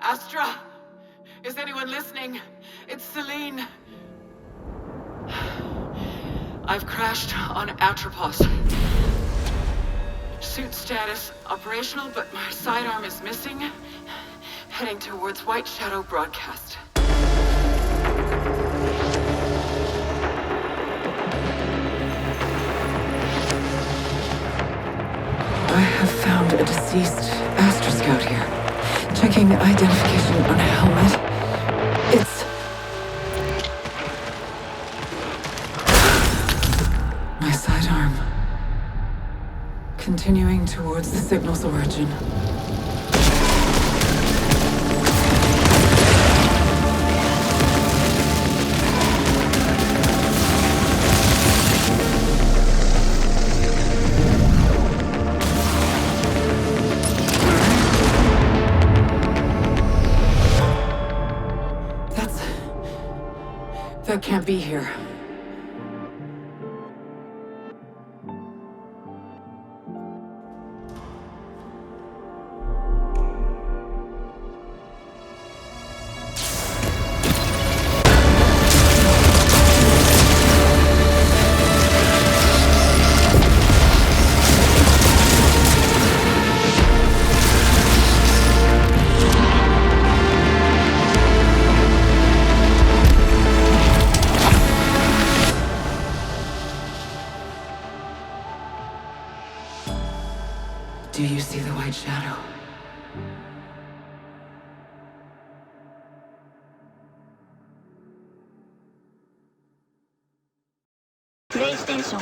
Astra! Is anyone listening? It's Celine. I've crashed on Atropos. Suit status operational, but my sidearm is missing. Heading towards White Shadow broadcast. I have found a deceased Astra Scout here. Checking identification on a helmet. It's. My sidearm. Continuing towards the signal's origin. That can't be here. Do you see the white shadow? PlayStation